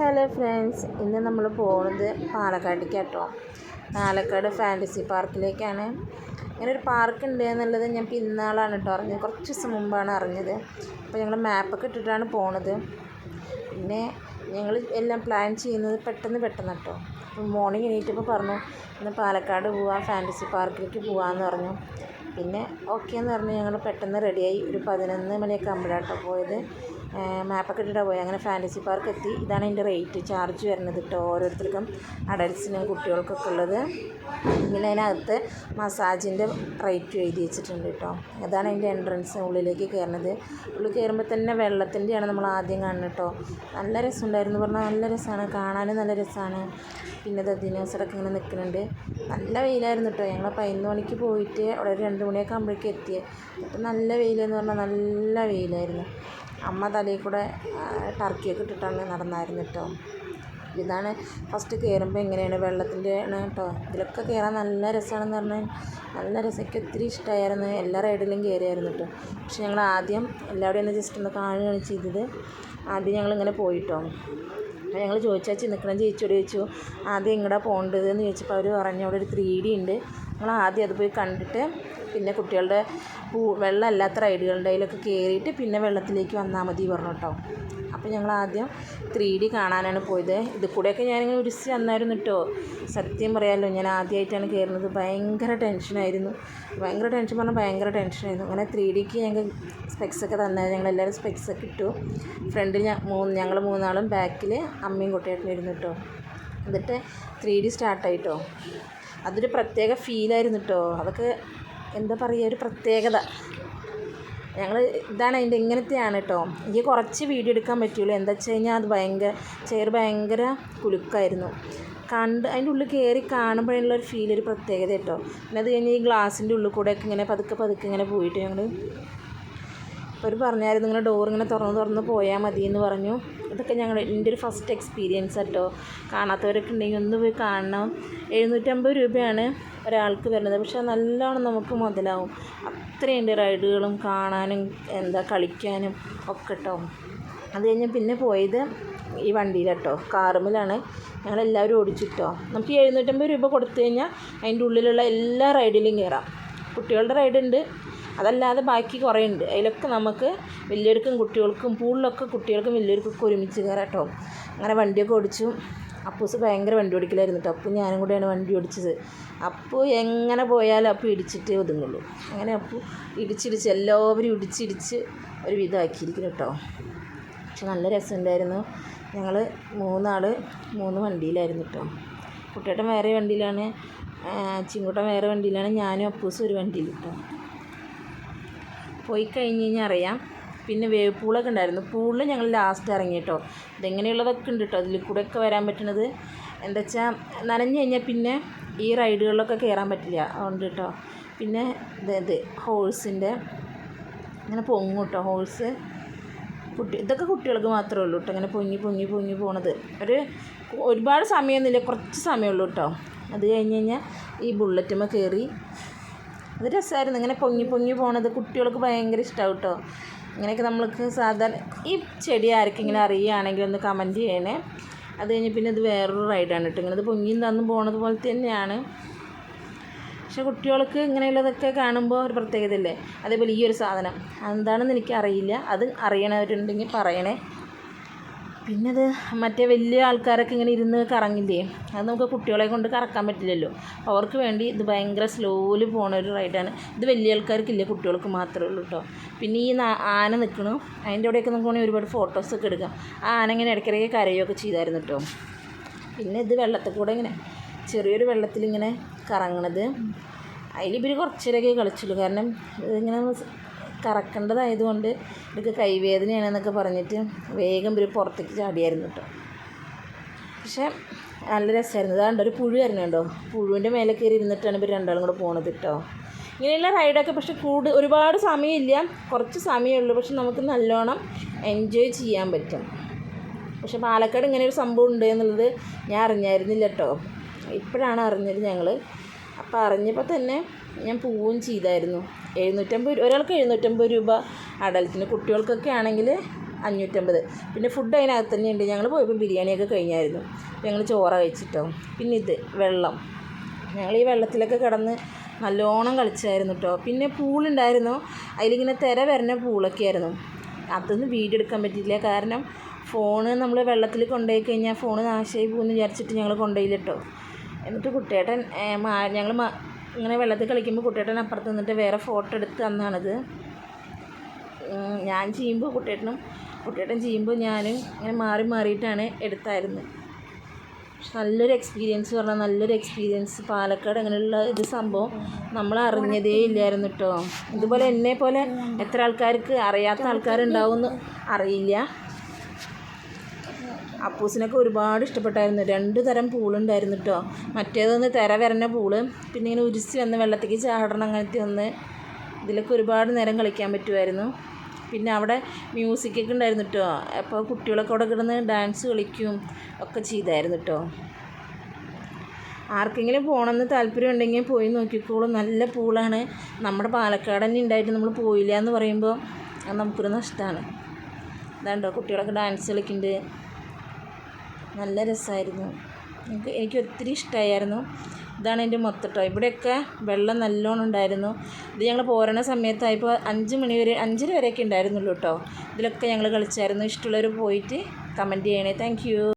Hello friends ഇന്ന് നമ്മൾ പോകുന്നത് പാലക്കാടേക്ക് കേട്ടോ പാലക്കാട് ഫാന്റസി പാർക്കിലേക്കാണ്. ഇങ്ങനെ ഒരു പാർക്ക് ഉണ്ട് എന്നുള്ളത് ഞാൻ പിന്നാളാണ് കേട്ടോ അറിഞ്ഞത്. കുറച്ച് ദിവസം മുമ്പാണ് അറിഞ്ഞത്. അപ്പോൾ ഞങ്ങൾ മാപ്പൊക്കെ ഇട്ടിട്ടാണ് പോണത്. പിന്നെ ഞങ്ങൾ എല്ലാം പ്ലാൻ ചെയ്യുന്നത് പെട്ടെന്ന് പെട്ടെന്ന് കേട്ടോ അപ്പോൾ മോർണിംഗ് എണീറ്റപ്പോൾ പറഞ്ഞു ഇന്ന് പാലക്കാട് പോവാം ഫാന്റസി പാർക്കിലേക്ക് പോവാമെന്ന് പറഞ്ഞു. പിന്നെ ഓക്കെ എന്ന് പറഞ്ഞ് ഞങ്ങൾ പെട്ടെന്ന് റെഡിയായി. ഒരു പതിനൊന്ന് മണിയൊക്കെ ആകുമ്പോഴാണ് കേട്ടോ പോയത്. മാപ്പൊക്കെ ഇട്ടാൽ പോയി. അങ്ങനെ ഫാന്റസി പാർക്ക് എത്തി. ഇതാണ് അതിന്റെ റേറ്റ് ചാർജ് വരുന്നത് കേട്ടോ ഓരോരുത്തർക്കും അഡൽസിനും കുട്ടികൾക്കൊക്കെ ഉള്ളത്. പിന്നെ അതിനകത്ത് മസാജിന്റെ റേറ്റ് എഴുതി വെച്ചിട്ടുണ്ട് കേട്ടോ അതാണ് അതിന്റെ എൻട്രൻസ് ഉള്ളിലേക്ക് കയറുന്നത് ഉള്ളിൽ കയറുമ്പോൾ തന്നെ വെള്ളത്തിന്റെയാണ് നമ്മൾ ആദ്യം കാണുന്നത് കേട്ടോ നല്ല രസമുണ്ടായിരുന്നു. പറഞ്ഞാൽ നല്ല രസമാണ്. കാണാനും നല്ല രസമാണ്. പിന്നെ ദിനോസടക്കം ഇങ്ങനെ നിൽക്കുന്നുണ്ട്. നല്ല വെയിലായിരുന്നു കേട്ടോ ഞങ്ങൾ പതിനൊന്ന് മണിക്ക് പോയിട്ട് അവിടെ രണ്ട് മണിയൊക്കെ ആകുമ്പോഴേക്കും എത്തിയത് നല്ല വെയിലെന്ന് പറഞ്ഞാൽ നല്ല വെയിലായിരുന്നു. അമ്മ തലയിൽ കൂടെ ടർക്കിയൊക്കെ ഇട്ടിട്ടാണ് നടന്നായിരുന്നു കേട്ടോ ഇതാണ് ഫസ്റ്റ് കയറുമ്പോൾ എങ്ങനെയാണ് വെള്ളത്തിന്റെ ആണ് കേട്ടോ ഇതിലൊക്കെ കയറാൻ നല്ല രസമാണെന്ന് പറഞ്ഞാൽ നല്ല രസം. എനിക്ക് ഒത്തിരി ഇഷ്ടമായിരുന്നു എല്ലാ റൈഡിലും കയറിയായിരുന്നു കേട്ടോ പക്ഷെ ഞങ്ങൾ ആദ്യം എല്ലാവരും ഒന്ന് ജസ്റ്റ് ഒന്ന് കാണുകയാണ് ചെയ്തത് ആദ്യം ഞങ്ങളിങ്ങനെ പോയിട്ടോ. അപ്പോൾ ഞങ്ങൾ ചോദിച്ചാൽ നിൽക്കണം ചേച്ചിയോട് ചോദിച്ചു. ആദ്യം എങ്ങടാ പോകേണ്ടത് എന്ന് ചോദിച്ചപ്പോൾ അവർ പറഞ്ഞു അവിടെ ഒരു ത്രീ ഡി ഉണ്ട്. ഞങ്ങൾ ആദ്യം അത് പോയി കണ്ടിട്ട് പിന്നെ കുട്ടികളുടെ പൂ വെള്ളമല്ലാത്ത റൈഡുകളുടെ അതിലൊക്കെ കയറിയിട്ട് പിന്നെ വെള്ളത്തിലേക്ക് വന്നാൽ മതി പറഞ്ഞു കേട്ടോ. അപ്പോൾ ഞങ്ങൾ ആദ്യം ത്രീ ഡി കാണാനാണ് പോയത്. ഇത് കൂടെയൊക്കെ ഞാനിങ്ങനെ ഉരുസി വന്നായിരുന്നു കേട്ടോ. സത്യം പറയാമല്ലോ ഞാൻ ആദ്യമായിട്ടാണ് കയറുന്നത്. ഭയങ്കര ടെൻഷനായിരുന്നു ഭയങ്കര ടെൻഷൻ പറഞ്ഞാൽ ഭയങ്കര ടെൻഷനായിരുന്നു അങ്ങനെ ത്രീ ഡിക്ക് ഞങ്ങൾ സ്പെക്സൊക്കെ തന്നെ. ഞങ്ങളെല്ലാവരും സ്പെക്സൊക്കെ ഇട്ടു. ഫ്രണ്ടിൽ മൂന്ന് ഞങ്ങൾ മൂന്നാളും ബാക്കിൽ അമ്മയും കുട്ടിയായിട്ടും ഇരുന്നു കേട്ടോ. എന്നിട്ട് ത്രീ ഡി സ്റ്റാർട്ടായിട്ടോ അതൊരു പ്രത്യേക ഫീലായിരുന്നു കേട്ടോ അതൊക്കെ എന്താ പറയുക ഒരു പ്രത്യേകത. ഞങ്ങൾ ഇതാണ് അതിന്റെ ഇങ്ങനത്തെയാണ് കേട്ടോ എനിക്ക് കുറച്ച് വീഡിയോ എടുക്കാൻ പറ്റുള്ളൂ എന്താ വെച്ച് കഴിഞ്ഞാൽ അത് ഭയങ്കര ചെയർ ഭയങ്കര കുലുക്കായിരുന്നു. കണ്ട് അതിന്റെ ഉള്ളിൽ കയറി കാണുമ്പോഴുള്ള ഒരു ഫീൽ ഒരു പ്രത്യേകത കേട്ടോ പിന്നെ അത് കഴിഞ്ഞ് ഈ ഗ്ലാസിന്റെ ഉള്ളിൽ കൂടെയൊക്കെ ഇങ്ങനെ പതുക്കെ പതുക്കെ ഇങ്ങനെ പോയിട്ട് ഞങ്ങൾ അവർ പറഞ്ഞായിരുന്നു ഇങ്ങനെ ഡോർ ഇങ്ങനെ തുറന്ന് തുറന്ന് പോയാൽ മതി എന്ന് പറഞ്ഞു. ഇതൊക്കെ ഞങ്ങൾ എന്റെ ഒരു ഫസ്റ്റ് എക്സ്പീരിയൻസ് കേട്ടോ കാണാത്തവരൊക്കെ ഉണ്ടെങ്കിൽ ഒന്ന് പോയി കാണണം. എഴുന്നൂറ്റമ്പത് രൂപയാണ് ഒരാൾക്ക് വരുന്നത്. പക്ഷേ നല്ലോണം നമുക്ക് മുതലാവും. അത്രയുണ്ട് റൈഡുകളും കാണാനും എന്താ കളിക്കാനും ഒക്കെ കേട്ടോ അത് കഴിഞ്ഞ് പിന്നെ പോയത് ഈ വണ്ടിയിലട്ടോ. കാറുമിലാണ് ഞങ്ങളെല്ലാവരും ഓടിച്ചിട്ടോ. നമുക്ക് എഴുന്നൂറ്റമ്പത് രൂപ കൊടുത്തു കഴിഞ്ഞാൽ അതിന്റെ ഉള്ളിലുള്ള എല്ലാ റൈഡിലും കയറാം കുട്ടികളുടെ റൈഡുണ്ട്. അതല്ലാതെ ബാക്കി കുറേ ഉണ്ട് അതിലൊക്കെ നമുക്ക് വലിയവർക്കും കുട്ടികൾക്കും പൂളിലൊക്കെ കുട്ടികൾക്കും വലിയവർക്കൊക്കെ ഒരുമിച്ച് കയറാം കേട്ടോ. അങ്ങനെ വണ്ടിയൊക്കെ ഓടിച്ചു. അപ്പൂസ് ഭയങ്കര വണ്ടി ഓടിക്കലായിരുന്നു കേട്ടോ. അപ്പം ഞാനും കൂടെയാണ് വണ്ടി ഓടിച്ചത്. അപ്പോൾ എങ്ങനെ പോയാലും അപ്പു ഇടിച്ചിട്ടേ ഒതുങ്ങുള്ളൂ. അങ്ങനെ അപ്പു ഇടിച്ചിടിച്ച് എല്ലാവരും ഇടിച്ചിടിച്ച് ഒരു വിധമാക്കിയിരിക്കുന്നു കേട്ടോ. പക്ഷെ നല്ല രസമുണ്ടായിരുന്നു. ഞങ്ങൾ മൂന്നാൾ മൂന്ന് വണ്ടിയിലായിരുന്നു കേട്ടോ. കുട്ടിയേട്ടൻ വേറെ വണ്ടിയിലാണ് ചിങ്കുട്ടൻ വേറെ വണ്ടിയിലാണ് ഞാനും അപ്പൂസും ഒരു വണ്ടിയിൽ കേട്ടോ. പോയി കഴിഞ്ഞ് കഴിഞ്ഞാൽ അറിയാം. പിന്നെ വേവ് പൂളൊക്കെ ഉണ്ടായിരുന്നു. പൂളിൽ ഞങ്ങൾ ലാസ്റ്റ് ഇറങ്ങി കേട്ടോ ഇതെങ്ങനെയുള്ളതൊക്കെ ഉണ്ട് കേട്ടോ അതിൽ ഒക്കെ വരാൻ പറ്റണത് എന്താ വെച്ചാൽ നനഞ്ഞു കഴിഞ്ഞാൽ പിന്നെ ഈ റൈഡുകളിലൊക്കെ കയറാൻ പറ്റില്ല. അതുകൊണ്ട് കേട്ടോ പിന്നെ ഇത് ഇത് ഹോൾസിന്റെ ഇങ്ങനെ പൊങ്ങും കേട്ടോ ഹോഴ്സ് കുട്ടി ഇതൊക്കെ കുട്ടികൾക്ക് മാത്രമേ ഉള്ളൂ കേട്ടോ ഇങ്ങനെ പൊങ്ങി പൊങ്ങി പൊങ്ങി പോണത്. ഒരു ഒരുപാട് സമയമൊന്നുമില്ല കുറച്ച് സമയമുള്ളൂ കേട്ടോ അത് കഴിഞ്ഞ് കഴിഞ്ഞാൽ ഈ ബുള്ളറ്റുമ്മ കയറി അത് രസമായിരുന്നു. ഇങ്ങനെ പൊങ്ങി പൊങ്ങി പോണത് കുട്ടികൾക്ക് ഭയങ്കര ഇഷ്ടമാവും കേട്ടോ ഇങ്ങനെയൊക്കെ നമ്മൾക്ക് സാധാരണ ഈ ചെടി ആർക്കെങ്കിലും അറിയുകയാണെങ്കിൽ ഒന്ന് കമന്റ് ചെയ്യണേ. അത് കഴിഞ്ഞ് പിന്നെ ഇത് വേറൊരു റൈഡാണ് കേട്ടോ ഇങ്ങനെ ഇത് പൊങ്ങിയും തന്നും പോണത് പോലെ തന്നെയാണ്. പക്ഷെ കുട്ടികൾക്ക് ഇങ്ങനെയുള്ളതൊക്കെ കാണുമ്പോൾ ഒരു പ്രത്യേകതയല്ലേ? അതേപോലെ ഈ ഒരു സാധനം. എന്താണെന്ന് എനിക്കറിയില്ല. അത് അറിയണവരുണ്ടെങ്കിൽ പറയണേ. പിന്നെ മറ്റേ വലിയ ആൾക്കാരൊക്കെ ഇങ്ങനെ ഇരുന്ന് കറങ്ങില്ലേ? അത് നമുക്ക് കുട്ടികളെ കൊണ്ട് കറക്കാൻ പറ്റില്ലല്ലോ. അവർക്ക് വേണ്ടി ഇത് ഭയങ്കര സ്ലോയിൽ പോണ ഒരു റൈഡാണ് ഇത് വലിയ ആൾക്കാർക്കില്ല? കുട്ടികൾക്ക് മാത്രമേ ഉള്ളൂ കേട്ടോ പിന്നെ ഈ ആന നിൽക്കണു അതിന്റെ അവിടെയൊക്കെ നമുക്ക് ഒരുപാട് ഫോട്ടോസൊക്കെ എടുക്കാം. ആ ആന ഇങ്ങനെ ഇടയ്ക്കിടയ്ക്ക് കരയുകയൊക്കെ ചെയ്തായിരുന്നു കേട്ടോ പിന്നെ ഇത് വെള്ളത്തിൽ കൂടെ ഇങ്ങനെ ചെറിയൊരു വെള്ളത്തിൽ ഇങ്ങനെ കറങ്ങണത് അതിലിപ്പോൾ കുറച്ചേരൊക്കെ കളിച്ചുള്ളൂ. കാരണം ഇതിങ്ങനെ കറക്കേണ്ടതായതുകൊണ്ട് ഇവർക്ക് കൈവേദനയാണെന്നൊക്കെ പറഞ്ഞിട്ട് വേഗം ഇവർ പുറത്തേക്ക് ചാടിയായിരുന്നു കേട്ടോ. പക്ഷേ നല്ല രസമായിരുന്നു. അതാണ്ട് ഒരു പുഴു വരുന്നുണ്ടോ പുഴുവിന്റെ മേലെ കയറി ഇരുന്നിട്ടാണ് ഇവർ രണ്ടാളും കൂടെ പോണത് കേട്ടോ. ഇങ്ങനെയുള്ള റൈഡൊക്കെ പക്ഷെ കൂട് ഒരുപാട് സമയമില്ല. കുറച്ച് സമയമുള്ളൂ. പക്ഷെ നമുക്ക് നല്ലോണം എൻജോയ് ചെയ്യാൻ പറ്റും. പക്ഷെ പാലക്കാട് ഇങ്ങനെ ഒരു സംഭവം ഉണ്ട് എന്നുള്ളത് ഞാൻ അറിഞ്ഞായിരുന്നില്ല കേട്ടോ. ഇപ്പോഴാണ് അറിഞ്ഞത് ഞങ്ങൾ അപ്പോൾ അറിഞ്ഞപ്പോൾ തന്നെ ഞാൻ പോവുകയും ചെയ്തായിരുന്നു. എഴുന്നൂറ്റമ്പത് ഒരാൾക്ക് എഴുന്നൂറ്റമ്പത് രൂപ അഡൽറ്റിന് കുട്ടികൾക്കൊക്കെ ആണെങ്കിൽ അഞ്ഞൂറ്റമ്പത്. പിന്നെ ഫുഡ് അതിനകത്ത് തന്നെ ഉണ്ട്. ഞങ്ങൾ പോയപ്പോൾ ബിരിയാണിയൊക്കെ കഴിഞ്ഞായിരുന്നു. ഞങ്ങൾ ചോറ കഴിച്ചിട്ടോ. പിന്നെ ഇത് വെള്ളം. ഞങ്ങൾ ഈ വെള്ളത്തിലൊക്കെ കിടന്ന് നല്ലോണം കളിച്ചായിരുന്നു കേട്ടോ പിന്നെ പൂളുണ്ടായിരുന്നു അതിലിങ്ങനെ തിര വരുന്ന പൂളൊക്കെ ആയിരുന്നു. അതൊന്നും വീഡിയോ എടുക്കാൻ പറ്റിയില്ല. കാരണം ഫോണ് നമ്മൾ വെള്ളത്തിൽ കൊണ്ടുപോയി കഴിഞ്ഞാൽ ഫോണ് നാശമായി പോകുമെന്ന് വിചാരിച്ചിട്ട് ഞങ്ങൾ കൊണ്ടുപോയില്ല കേട്ടോ എന്നിട്ട് കുട്ടേട്ടൻ ഞങ്ങൾ ഇങ്ങനെ വെള്ളത്തിൽ കളിക്കുമ്പോൾ കുട്ടിയേട്ടൻ അപ്പുറത്ത് നിന്നിട്ട് വേറെ ഫോട്ടോ എടുത്ത് തന്നാണിത്. ഞാൻ ചെയ്യുമ്പോൾ കുട്ടിയേട്ടനും കുട്ടിയേട്ടൻ ചെയ്യുമ്പോൾ ഞാനും ഇങ്ങനെ മാറി മാറിയിട്ടാണ് എടുത്തായിരുന്നത്. പക്ഷെ നല്ലൊരു എക്സ്പീരിയൻസ് പറഞ്ഞാൽ നല്ലൊരു എക്സ്പീരിയൻസ് പാലക്കാട് അങ്ങനെയുള്ള ഇത് സംഭവം നമ്മൾ അറിഞ്ഞതേ ഇല്ലായിരുന്നു കേട്ടോ. ഇതുപോലെ എന്നെ പോലെ എത്ര ആൾക്കാർക്ക് അറിയാത്ത ആൾക്കാരുണ്ടാവും എന്ന് അറിയില്ല. അപ്പൂസിനൊക്കെ ഒരുപാട് ഇഷ്ടപ്പെട്ടായിരുന്നു. രണ്ട് തരം പൂളുണ്ടായിരുന്നു കേട്ടോ മറ്റേതൊന്ന് തിര വരണ പൂൾ പിന്നെ ഇങ്ങനെ ഉരുസി വന്ന് വെള്ളത്തേക്ക് ചാടണം അങ്ങനത്തെ ഒന്ന്. ഇതിലൊക്കെ ഒരുപാട് നേരം കളിക്കാൻ പറ്റുമായിരുന്നു. പിന്നെ അവിടെ മ്യൂസിക്കൊക്കെ ഉണ്ടായിരുന്നു കേട്ടോ അപ്പോൾ കുട്ടികളൊക്കെ അവിടെ കിടന്ന് ഡാൻസ് കളിക്കും ഒക്കെ ചെയ്തായിരുന്നു കേട്ടോ ആർക്കെങ്കിലും പോകണമെന്ന് താല്പര്യം ഉണ്ടെങ്കിൽ പോയി നോക്കിക്കോളൂ. നല്ല പൂളാണ്. നമ്മുടെ പാലക്കാട് തന്നെ ഉണ്ടായിട്ട് നമ്മൾ പോയില്ല എന്ന് പറയുമ്പോൾ അത് നമുക്കൊരു നഷ്ടമാണ്. അതാണ്ടോ കുട്ടികളൊക്കെ ഡാൻസ് കളിക്കുന്നുണ്ട്. നല്ല രസമായിരുന്നു. എനിക്ക് എനിക്ക് ഒത്തിരി ഇഷ്ടമായിരുന്നു ഇതാണ് എന്റെ മൊത്തട്ടോ ഇവിടെയൊക്കെ വെള്ളം നല്ലോണം ഉണ്ടായിരുന്നു. ഇത് ഞങ്ങൾ പോരണ സമയത്തായപ്പോൾ അഞ്ച് മണി വരെ അഞ്ചര വരെയൊക്കെ ഉണ്ടായിരുന്നുള്ളൂ കേട്ടോ. ഇതിലൊക്കെ ഞങ്ങൾ കളിച്ചായിരുന്നു. ഇഷ്ടമുള്ളവർ പോയിട്ട് കമന്റ് ചെയ്യണേ. താങ്ക്